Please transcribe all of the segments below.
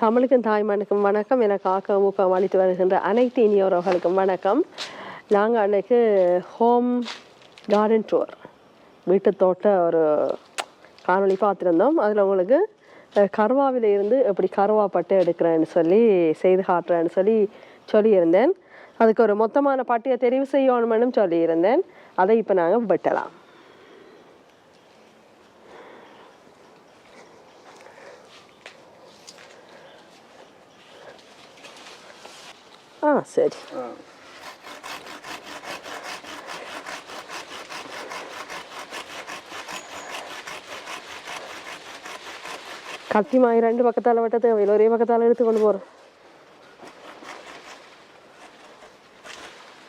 தமிழுக்கும் தாய்மனுக்கும் வணக்கம். எனக்கு ஆக்க ஊக்கம் அளித்து வருகின்ற அனைத்து இனியோரவர்களுக்கும் வணக்கம். நாங்கள் அன்னைக்கு ஹோம் கார்டன் டூர் வீட்டு தோட்ட ஒரு காணொளி பார்த்துருந்தோம். அதில் உங்களுக்கு கருவாவில் இருந்து எப்படி கருவா பட்டு எடுக்கிறேன்னு சொல்லி செய்து காட்டுறேன்னு சொல்லி சொல்லியிருந்தேன். அதுக்கு ஒரு மொத்தமான பட்டியை தெரிவு செய்யணுமென்னு சொல்லியிருந்தேன். அதை இப்போ நாங்கள் வெட்டலாம். ஆ சரி. கத்தி மாய் ரெண்டு பக்கத்தால் வெட்ட தேவையில்லை. ஒரே பக்கத்தால் எடுத்து கொண்டு போகிறோம்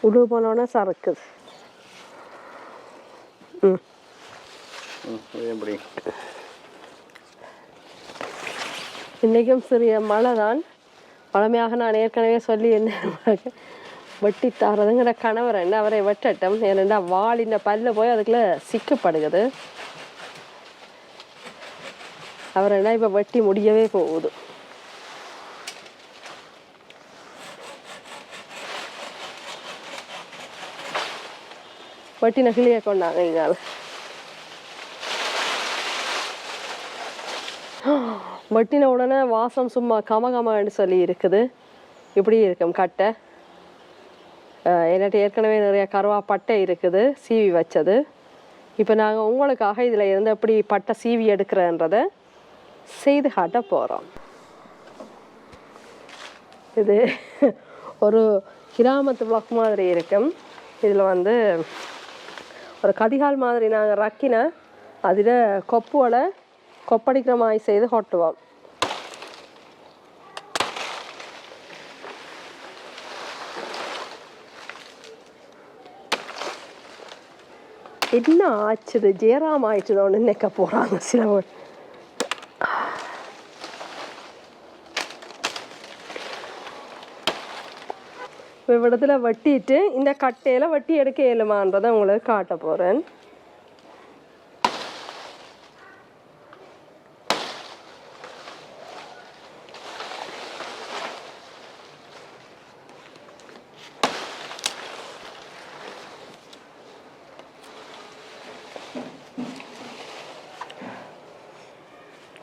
உள்ள போனோடனே சறுக்குது ம். ம், இது எப்படி இன்றைக்கும் சிறிய மழை தான் பழமையாக நான் ஏற்கனவே சொல்லி என்ன வெட்டி தாரதுங்கிற கணவர் என்ன அவரை வெட்டட்டும். ஏனெண்டா வாளின் பல்ல போய் அதுக்குள்ள சிக்கப்படுகிறது. அவர் என்ன இப்போ வெட்டி முடியவே போகுது. வெட்டின கிளியை கொண்டாங்க இங்கால. வெட்டின உடனே வாசம் சும்மா கமகமன்னு சொல்லி இருக்குது. இப்படி இருக்கும் கட்டை. என்கிட்ட ஏற்கனவே நிறைய கருவா பட்டை இருக்குது சீவி வச்சது. இப்போ நாங்கள் உங்களுக்காக இதில் இருந்து எப்படி பட்டை சீவி எடுக்கிறன்றத செய்து காட்ட போகிறோம் இது ஒரு கிராமத்து பிளாக் மாதிரி இருக்கும். இதில் வந்து ஒரு கதிகால் மாதிரி நாங்கள் ரக்கின அதில் கொப்போட கொப்படிக்கிற மாதிரி செய்து கொட்டுவோம். என்ன ஆச்சுது? ஜெயராம் ஆயிடுச்சுதோன்னு நினைக்க போகிறாங்க சிலவர் இவ்விடத்தில் வெட்டிட்டு இந்த கட்டையில் வட்டி எடுக்க இயலுமான்றதை உங்களுக்கு காட்ட போகிறேன்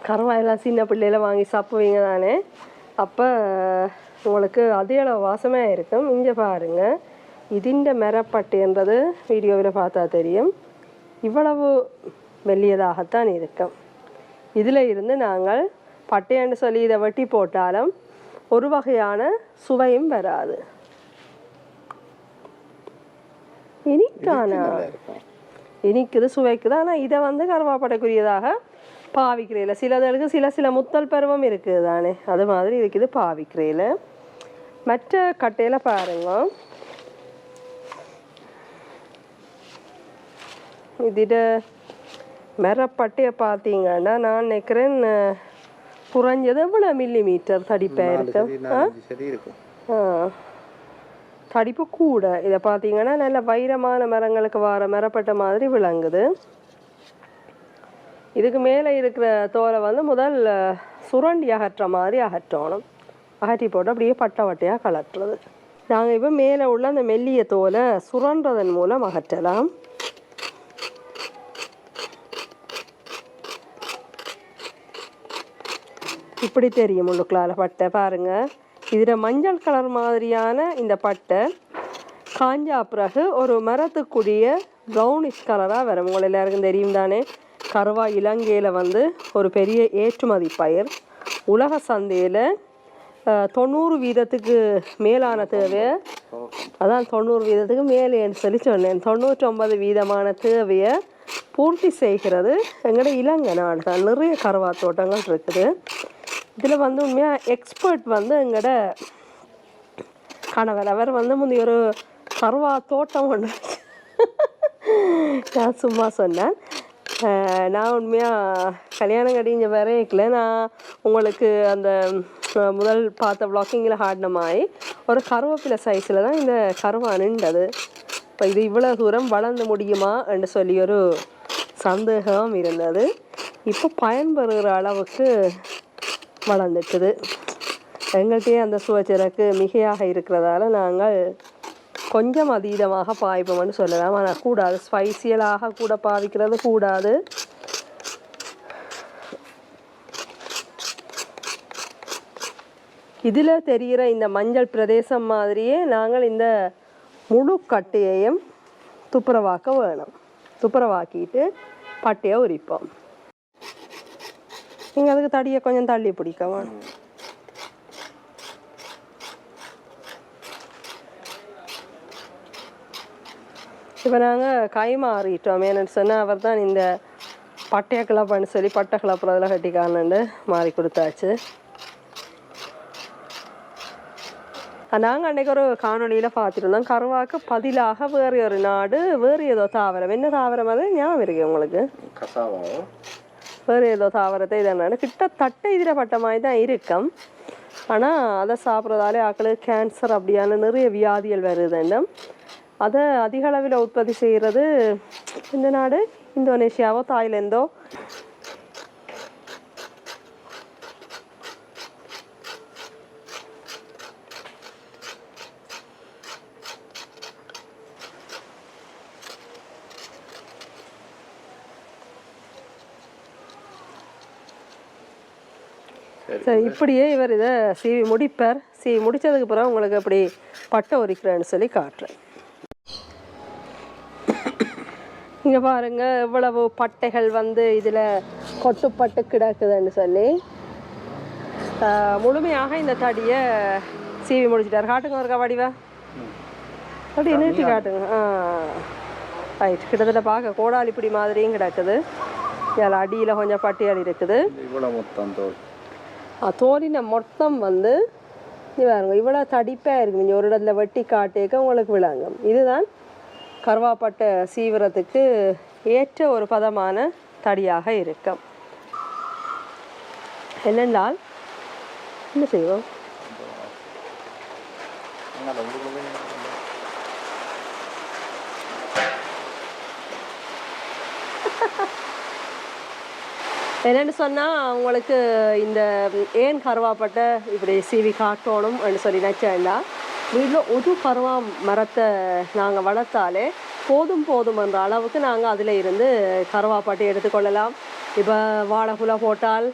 கருவாயெல்லாம் சின்ன பிள்ளையில வாங்கி சாப்பிடுவீங்க தானே? அப்போ உங்களுக்கு அதே அளவு வாசமே இருக்கும். இங்கே பாருங்க. இதிண்ட மெரப்பட்டுன்றது வீடியோவில் பார்த்தா தெரியும். இவ்வளவு மெல்லியதாகத்தான் இருக்கும். இதில் இருந்து நாங்கள் பட்டையன்னு சொல்லி இதை வெட்டி போட்டாலும் ஒரு வகையான சுவையும் வராது. இனிக்கானா இனிக்குது சுவைக்குது. ஆனால் இதை வந்து கருவாப்படைக்குரியதாக பாவிக்கிறீல. சிலதுக்கு சில சில முத்தல் பருவம் இருக்குது தானே அது மாதிரி இருக்குது பாவிக்கிறீல. மற்ற கட்டையில் பாருங்க. இதிட மரப்பட்டையை பார்த்தீங்கன்னா நான் நினைக்கிறேன் குறைஞ்சது எவ்வளோ மில்லி மீட்டர் தடிப்பாக இருக்கும். ஆ. தடிப்பு கூட. இதை பார்த்தீங்கன்னா நல்ல வைரமான மரங்களுக்கு வர மரப்பட்ட மாதிரி விளங்குது. இதுக்கு மேலே இருக்கிற தோலை வந்து முதல் சுரண்டி அகற்ற மாதிரி அகற்றணும். அகற்றி போட்டு அப்படியே பட்டை வட்டையாக கலட்டுறது நாங்கள் இப்போ மேலே உள்ள அந்த மெல்லிய தோலை சுரண்டதன் மூலம் அகற்றலாம். இப்படி தெரியும் உள்ளுக்குள்ளால பட்டை பாருங்க. இதில் மஞ்சள் கலர் மாதிரியான இந்த பட்டை காஞ்சா பிறகு ஒரு மரத்துக்குரிய ப்ரௌனிஷ் கலராக வரும். உங்களை எல்லாருக்கும் தெரியும் தானே கருவா இலங்கையில் வந்து ஒரு பெரிய ஏற்றுமதி பயிர். உலக சந்தையில் தொண்ணூறு வீதத்துக்கு மேலான தேவையை அதான் தொண்ணூறு வீதத்துக்கு மேலேன்னு சொல்லி சொன்னேன். தொண்ணூற்றொம்பது வீதமான தேவையை பூர்த்தி செய்கிறது எங்களோட இலங்கை நாடு தான். நிறைய கருவா தோட்டங்கள் இருக்குது. இதில் வந்து உண்மையாக எக்ஸ்பர்ட் வந்து எங்களோட கணவர். அவர் வந்து முந்தைய ஒரு கருவா தோட்டம் ஒன்று நான் சும்மா சொன்னேன். நான் உண்மையாக கல்யாணம் கட்டிஞ்ச வரைக்கல நான் உங்களுக்கு அந்த முதல் பார்த்த ப்ளாக்கிங்கில் ஆடின மாதிரி ஒரு கருவேப்பிலை சைஸில் தான் இந்த கருவா நின்றது இப்போ இது இவ்வளோ தூரம் வளர்ந்து முடியுமா என்று சொல்லி ஒரு சந்தேகம் இருந்தது. இப்போ பயன்பெறுகிற அளவுக்கு வளர்ந்துட்டுது. எங்கள்கிட்டயே அந்த சுவைச்சிறக்கு மிகையாக இருக்கிறதால நாங்கள் கொஞ்சம் அதீதமாக பாய்ப்போம்னு சொல்லலாம். ஆனால் கூடாது. ஸ்பைசியலாக கூட பாவிக்கிறது கூடாது. இதில் தெரிகிற இந்த மஞ்சள் பிரதேசம் மாதிரியே நாங்கள் இந்த முழு கட்டையையும் துப்புரவாக்க வேணும். துப்புரவாக்கிட்டு பட்டையை உரிப்போம். நீங்கள் அதுக்கு தடியை கொஞ்சம் தள்ளி பிடிக்க வேணும். இப்போ நாங்கள் கை மாறிட்டோம் ஏன்னு சொன்னால் அவர் தான் இந்த பட்டைய கிளப்பான்னு சொல்லி பட்டை கிளப்புறதுல கட்டிக்காரன்னு மாறி கொடுத்தாச்சு. நாங்கள் அன்றைக்கி ஒரு காணொளியில் பார்த்துருந்தோம். கருவாக்கு பதிலாக வேறு ஒரு நாடு வேறு ஏதோ தாவரம். என்ன தாவரம் அது? ஞாபகம் இருக்கு உங்களுக்கு? வேறு ஏதோ தாவரத்தை இது என்னன்னு. கிட்டத்தட்ட இதில் பட்ட மாதிரி தான் இருக்கும். ஆனால் அதை சாப்பிட்றதாலே ஆக்களுக்கு கேன்சர் அப்படியான நிறைய வியாதிகள் வருதுன்னு அதை அதிக அளவில் உற்பத்தி செய்கிறது இந்த நாடு இந்தோனேஷியாவோ தாய்லாந்தோ. சரி இப்படியே இவர் இதை சீவி முடிப்பார். சீவி முடிச்சதுக்கு பிறகு உங்களுக்கு அப்படி பட்டை உரிக்கிறேன்னு சொல்லி காட்டுறேன். இங்கே பாருங்க எவ்வளவு பட்டைகள் வந்து இதில் கொட்டுப்பட்டு கிடக்குதுன்னு சொல்லி. முழுமையாக இந்த தடியை சீவி முடிச்சிட்டார். காட்டுங்க இருக்கா வடிவா. அப்படி நீட்டி காட்டுங்க. ஆ. ரைட் கிட்டத்தட்ட பார்க்க கோடாலிப்பிடி மாதிரியும் கிடக்குது. இதில் அடியில் கொஞ்சம் பட்டியால் இருக்குது. தோலின மொத்தம் வந்து பாருங்க இவ்வளோ தடிப்பாக இருக்கும் இங்கே ஒரு இடத்துல வெட்டி காட்டேக்க உங்களுக்கு விளங்கும். இதுதான் கருவாப்பட்டை சீவிரத்துக்கு ஏற்ற ஒரு பதமான தடியாக இருக்கும். என்னென்றால் என்ன செய்வோம்? என்னென்னு சொன்னால் உங்களுக்கு இந்த ஏன் கருவாப்பட்டை இப்படி சீவி காட்டணும் சொல்லி நினச்சேன்டா வீட்டில் ஒரு கருவா மரத்தை நாங்கள் வளர்த்தாலே போதும் போதும் என்ற அளவுக்கு நாங்கள் அதில் இருந்து கருவாப்பட்டை எடுத்துக்கொள்ளலாம். இப்போ வாழைக்குலை போட்டால்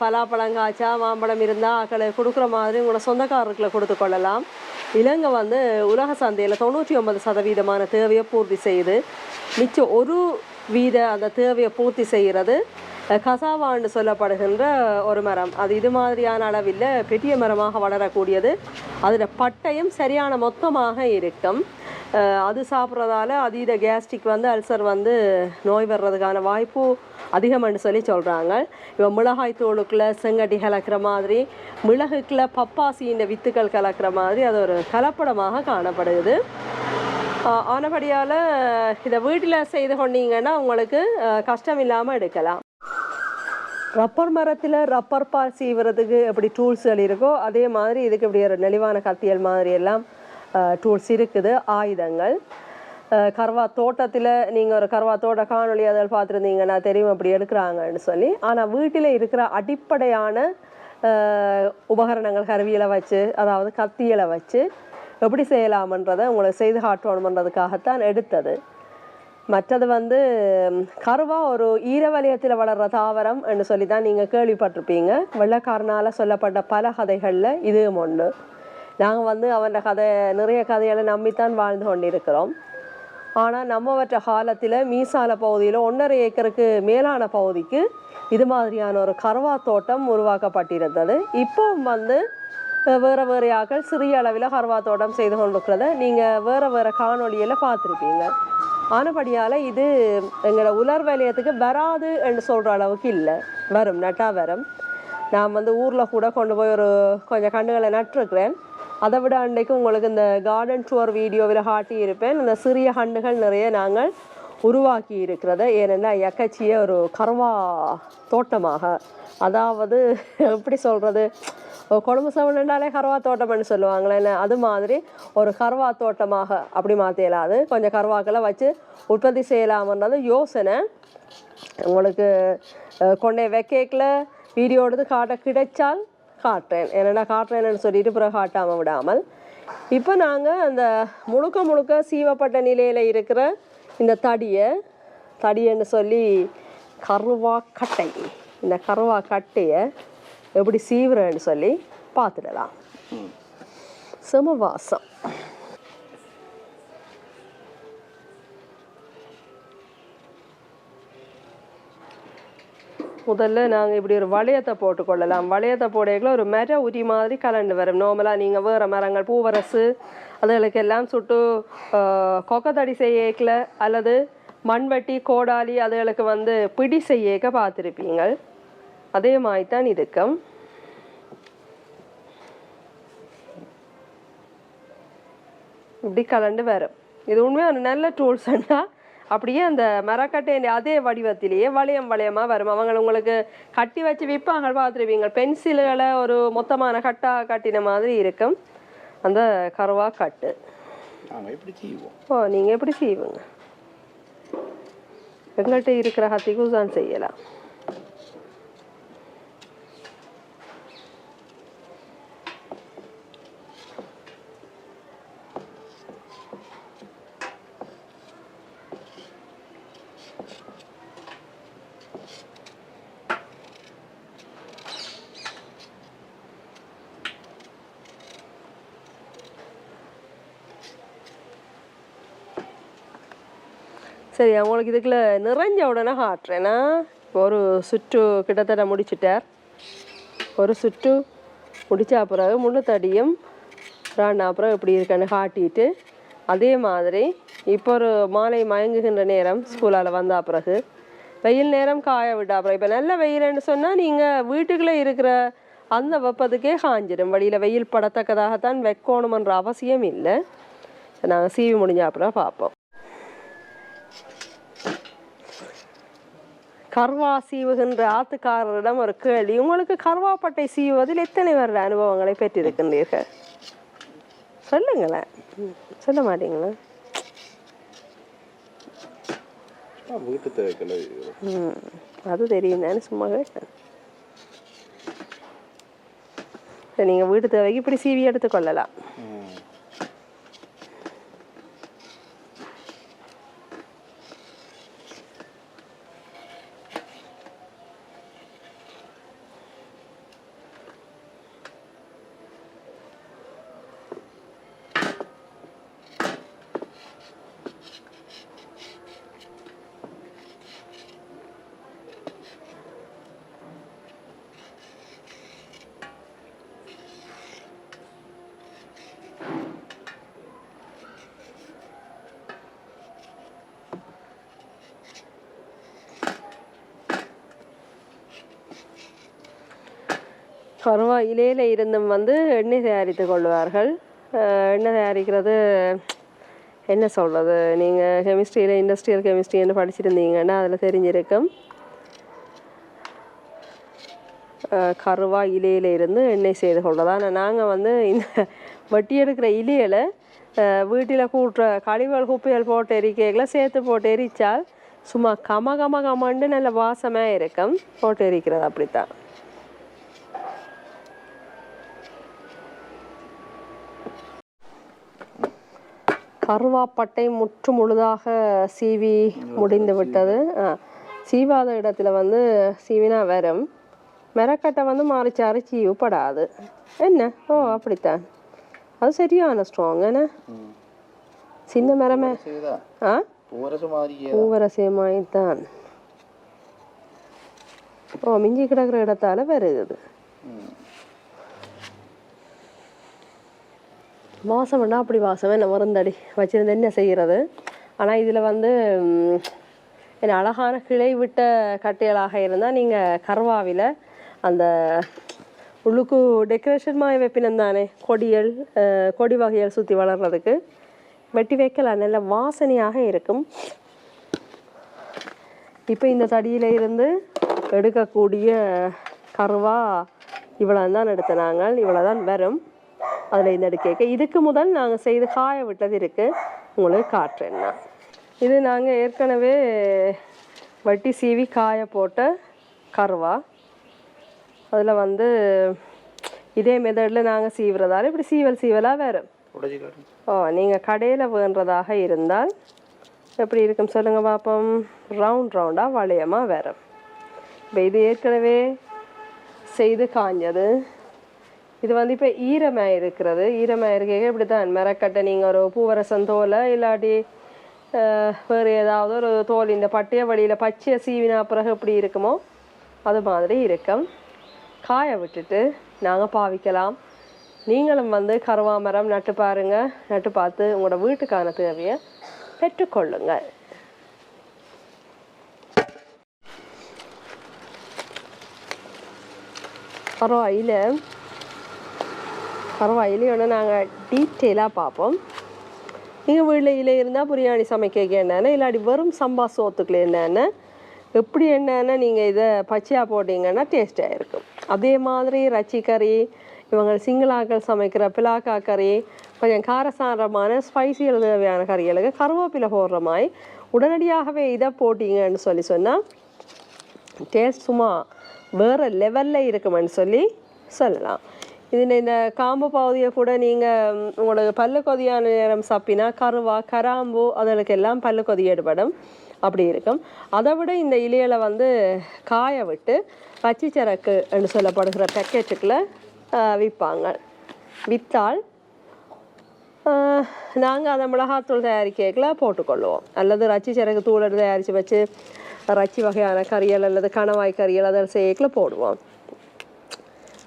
பலாப்பழம் காய்ச்சா மாம்பழம் இருந்தால் அக்களை கொடுக்குற மாதிரி உங்களோட சொந்தக்காரர்களை கொடுத்து கொள்ளலாம். இலங்கை வந்து உலக சந்தையில் தொண்ணூற்றி ஒன்பது சதவீதமான தேவையை பூர்த்தி செய்யுது. மிச்சம் ஒரு வீத அந்த தேவையை பூர்த்தி செய்கிறது. கசாவான்னு சொல்லப்படுகின்ற ஒரு மரம். அது இது மாதிரியான அளவில் பெரிய மரமாக வளரக்கூடியது. அதில் பட்டையும் சரியான மொத்தமாக இருக்கும். அது சாப்பிட்றதால அதீத கேஸ்ட்ரிக் வந்து அல்சர் வந்து நோய் வர்றதுக்கான வாய்ப்பு அதிகம்னு சொல்லி சொல்கிறாங்க இப்போ மிளகாய் தூளுக்குள்ள செங்கட்டி கலக்கிற மாதிரி மிளகுக்குள்ள பப்பாசியின் வித்துக்கள் கலக்கிற மாதிரி அது ஒரு கலப்படமாக காணப்படுது. ஆனபடியால் இதை வீட்டில் செய்து கொண்டீங்கன்னா உங்களுக்கு கஷ்டம் இல்லாமல் எடுக்கலாம். ரப்பர் மரத்தில் ரப்பர் பால் சீவுறதுக்கு எப்படி டூல்ஸ்கள் இருக்கோ அதே மாதிரி இதுக்கு இப்படி ஒரு நெளிவான கத்தியல் மாதிரி எல்லாம் டூல்ஸ் இருக்குது ஆயுதங்கள். கர்வா தோட்டத்தில் நீங்கள் ஒரு கர்வா தோட்ட காணொளி அதில் பார்த்துருந்தீங்கன்னா தெரியும் அப்படி எடுக்கிறாங்கன்னு சொல்லி. ஆனால் வீட்டில் இருக்கிற அடிப்படையான உபகரணங்கள் கருவியில் வச்சு அதாவது கத்தியலை வச்சு எப்படி செய்யலாமன்றதை உங்களுக்கு செய்து காட்டணுமன்றதுக்காகத்தான் எடுத்தது. மற்றது வந்து கருவா ஒரு ஈரவலயத்தில் வளர்ற தாவரம் என்று சொல்லி தான் நீங்கள் கேள்விப்பட்டிருப்பீங்க. வெள்ளக்காரனால் சொல்லப்பட்ட பல கதைகளில் இதுவும் ஒன்று நாங்கள் வந்து அவன் கதை நிறைய கதைகளை நம்பித்தான் வாழ்ந்து கொண்டிருக்கிறோம். ஆனால் நம்மவற்ற காலத்தில் மீசால பகுதியில் ஒன்றரை ஏக்கருக்கு மேலான பகுதிக்கு இது மாதிரியான ஒரு கருவா தோட்டம் உருவாக்கப்பட்டிருந்தது. இப்போ வந்து வேறு வேறு ஆக்கள் சிறிய அளவில் கருவா தோட்டம் செய்து கொண்டிருக்கிறத நீங்கள் வேறு வேறு காணொளியில் பார்த்துருப்பீங்க. ஆனபடியால் இது எங்களோட உலர் வலயத்துக்கு வராது என்று சொல்கிற அளவுக்கு இல்லை. வரும் நட்டா வரும். நான் வந்து ஊரில் கூட கொண்டு போய் ஒரு கொஞ்சம் கண்ணுகளை நட்டிருக்கிறேன். அதை விட அன்றைக்கு உங்களுக்கு இந்த கார்டன் டூர் வீடியோவில் காட்டி இருப்பேன். இந்த சிறிய கண்டுகள் நிறைய நாங்கள் உருவாக்கி இருக்கிறத. ஏனென்னா எக்கச்சிய ஒரு கருவா தோட்டமாக. அதாவது எப்படி சொல்கிறது குடும்ப சவுண்டாலே கருவா தோட்டம்னு சொல்லுவாங்களேன்னு அது மாதிரி ஒரு கருவா தோட்டமாக அப்படி மாற்றிடலாது கொஞ்சம் கருவாக்களை வச்சு உற்பத்தி செய்யலாமன்றது யோசனை. உங்களுக்கு கொண்டே வைக்கல வீடியோ எடுத்து காட்ட கிடைச்சால் காட்டுறேன். என்னென்னா காட்டுறேன்னு சொல்லிட்டு பிறகு காட்டாமல் விடாமல். இப்போ நாங்கள் அந்த முழுக்க முழுக்க சீவப்பட்ட நிலையில் இருக்கிற இந்த தடியை தடியன்னு சொல்லி கருவா கட்டை இந்த கருவா கட்டையை எப்படி சீவுறேன்னு சொல்லி பார்த்துடலாம். சமவாசம். முதல்ல நாங்கள் இப்படி ஒரு வளையத்தை போட்டுக்கொள்ளலாம் வளையத்தை போடையில ஒரு மர உரி மாதிரி கலண்டு வரும். நார்மலாக நீங்கள் வேறு மரங்கள் பூவரசு அதுகளுக்கு எல்லாம் சுட்டு கொக்கத்தடி செய்யக்கில் அல்லது மண்வெட்டி கோடாலி அதுகளுக்கு வந்து பிடி செய்யக்க பார்த்துருப்பீங்க அதே மாதிரி தான் இதுக்கும் இப்படி கலண்டு வரும். இது உண்மையாக ஒரு நல்ல டூல்ஸ்ன்னா அப்படியே அந்த மரக்கட்டையின் அதே வடிவத்திலேயே வளையம் வளையமாக வரும். அவங்க உங்களுக்கு கட்டி வச்சு விற்பாங்க பார்த்துருப்பீங்க. பென்சில்களை ஒரு மொத்தமான கட்டா கட்டின மாதிரி இருக்கும். அந்த கருவா கட்டு. செய்வோம்? ஓ நீங்கள் எப்படி செய்வீங்க? எங்கள்கிட்ட இருக்கிற ஹத்திக்கும் தான் செய்யலாம். சரி அவங்களுக்கு இதுக்குள்ள நிறைஞ்ச உடனே காட்டுறேன்னா ஒரு சுற்று கிட்டத்தட்ட முடிச்சிட்டார். ஒரு சுற்று முடித்தா பிறகு முள்ளு தடியும் ராணா அப்புறம் இப்படி இருக்கேன்னு காட்டிட்டு அதே மாதிரி இப்போ ஒரு மாலை மயங்குகின்ற நேரம் ஸ்கூலால் வந்தா பிறகு. வெயில் நேரம் காய விட்டா அப்புறம் இப்போ நல்ல வெயில்னு சொன்னால் நீங்கள் வீட்டுக்குள்ளே இருக்கிற அந்த வெப்பத்துக்கே காஞ்சிடும் வழியில் வெயில் படத்தக்கதாகத்தான் வைக்கணுமன்ற அவசியம் இல்லை. நாங்கள் சீவி முடிஞ்ச அப்புறம் பார்ப்போம். கர்வா சீவுகின்ற ஆத்துக்காரரிடம் ஒரு கேள்வி. உங்களுக்கு கர்வாப்பட்டை சீவுவதில் எத்தனை வருட அனுபவங்களை பெற்றிருக்கின்றீர்கள்? சொல்லுங்களேன். சொல்ல மாட்டீங்களா? அது தெரியும் தானே சும்மா நீங்கள் வீட்டு தேவைக்கு இப்படி சீவி எடுத்துக்கொள்ளலாம் கருவா இலையில இருந்தும் வந்து எண்ணெய் தயாரித்து கொள்வார்கள். எண்ணெய் தயாரிக்கிறது என்ன சொல்கிறது நீங்கள் கெமிஸ்ட்ரியில் இண்டஸ்ட்ரியல் கெமிஸ்ட்ரின்னு படிச்சிருந்தீங்கன்னா அதில் தெரிஞ்சிருக்கும். கருவா இலையில இருந்து எண்ணெய் செய்து கொள்வது? ஆனால் நாங்கள் வந்து இந்த வட்டி எடுக்கிற இலையில வீட்டில் கூட்டுற கழிவுகள் குப்பைகள் போட்டு எரிக்கைகளை சேர்த்து போட்டு எரிச்சால் சும்மா கம கம கமண்டு நல்ல வாசமாக இருக்கும். போட்டு எரிக்கிறது அப்படித்தான். கருவாப்பட்டை முற்று முழுதாக சீவி. முடிந்து விட்டது சீவாத இடத்துல வந்து சீவினா வரும். மெரக்கட்டை வந்து மாறிச்சாறு சீவுப்படாது என்ன? ஓ அப்படித்தான். அது சரியான ஸ்ட்ராங் என்ன? சின்ன மரமே. ஆ? பூவரசு மாதிரியே பூவரசியமாய்த்தான். ஓ மிஞ்சி கிடக்கிற இடத்தால வருகுது வாசம்னா அப்படி வாசமே நான் மருந்தடி வச்சுருந்து என்ன செய்கிறது ஆனால் இதில் வந்து என்ன அழகான கிளை விட்ட கட்டையலாக இருந்தால் நீங்கள் கர்வாவில் அந்த உள்ளுக்கு டெக்கரேஷன் மாதிரி வைப்பினம் தானே கொடிகள் கொடி வகைகள் சுற்றி வளர்றதுக்கு. வெட்டி வைக்கலாம் நல்ல வாசனையாக இருக்கும். இப்போ இந்த தடியில் இருந்து எடுக்கக்கூடிய கருவா இவ்வளோ தான் எடுத்த நாங்கள் இவ்வளோ தான் வரும். அதில் இந்த எடுக்க இதுக்கு முதல் நாங்கள் செய்து காய விட்டது இருக்குது உங்களுக்கு காட்டுறேன் நான். இது நாங்கள் ஏற்கனவே வட்டி சீவி காய போட்ட கருவா. அதில் வந்து இதே மெத்தடில் நாங்கள் சீவுறதால இப்படி சீவல் சீவலாக வரும். ஓ நீங்கள் கடையில் வேண்டுறதாக இருந்தால் எப்படி இருக்கும் சொல்லுங்கள் பார்ப்போம் ரவுண்ட் ரவுண்டாக வளையமாக வரும். இப்போ இது ஏற்கனவே செய்து காஞ்சது. இது வந்து இப்போ ஈரமாக இருக்கிறது. ஈரமாக இருக்க இப்படி தான் மரக்கட்டை நீங்கள் ஒரு பூவரசன் தோலை இல்லாட்டி வேறு ஏதாவது ஒரு தோல் இந்த பட்டைய வழியில் பச்சையை சீவினா பிறகு எப்படி இருக்குமோ அது மாதிரி இருக்கும். காய விட்டுட்டு நாங்கள் பாவிக்கலாம். நீங்களும் வந்து கருவாமரம் நட்டு பாருங்கள் நட்டு பார்த்து உங்களோட வீட்டுக்கான தேவையை பெற்றுக்கொள்ளுங்கள். பரவாயில்ல பரவாயில்லையோட நாங்கள் டீட்டெயிலாக பார்ப்போம். நீங்கள் வீட்டில் இலை இருந்தால் பிரியாணி சமைக்க என்னென்ன இல்லாட்டி வெறும் சம்பா சோத்துக்குள்ள என்னென்ன எப்படி என்னென்ன நீங்கள் இதை பச்சையாக போட்டிங்கன்னா டேஸ்ட்டாக இருக்கும். அதே மாதிரி ரச்சி கறி இவங்க சிங்களாக்கள் சமைக்கிற பிலாக்கா கறி கொஞ்சம் காரசாரமான ஸ்பைசி தேவையான கறிகளுக்கு கருவேப்பிலை போடுற மாதிரி உடனடியாகவே இதை போட்டிங்கன்னு சொல்லி சொன்னால் டேஸ்ட் சும்மா வேறு லெவலில் இருக்குமென்னு சொல்லி சொல்லலாம். இதில் இந்த காம்பு பகுதியை கூட நீங்கள் உங்களோட பல்லு கொதியான நேரம் சாப்பினா கருவா கராம்பு அதற்கெல்லாம் பல்லு கொதி ஏற்படும். அப்படி இருக்கும். அதை விட இந்த இலையில வந்து காய விட்டு பச்சைச்சரக்கு என்று சொல்லப்படுகிற பேக்கெட்டுக்குள்ள விற்பாங்க. விற்றால் நாங்கள் அதை மிளகாத்தூள் தயாரிக்கல போட்டுக்கொள்வோம். அல்லது ரச்சி சரக்கு தூளை தயாரித்து வச்சு ரச்சி வகையான கறியல் அல்லது கணவாய் கறியல் அதை செய்யக்கில் போடுவோம்.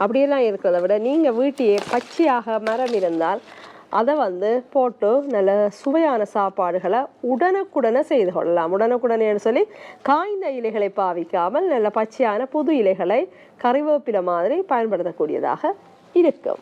அப்படியெல்லாம் இருக்கிறத விட நீங்கள் வீட்டையே பச்சையாக மரம் இருந்தால் அதை வந்து போட்டு நல்ல சுவையான சாப்பாடுகளை உடனுக்குடனே செய்து கொள்ளலாம். உடனுக்குடனேன்னு சொல்லி காய்ந்த இலைகளை பாவிக்காமல் நல்ல பச்சையான புது இலைகளை கறிவேப்பிலை மாதிரி பயன்படுத்தக்கூடியதாக இருக்கும்.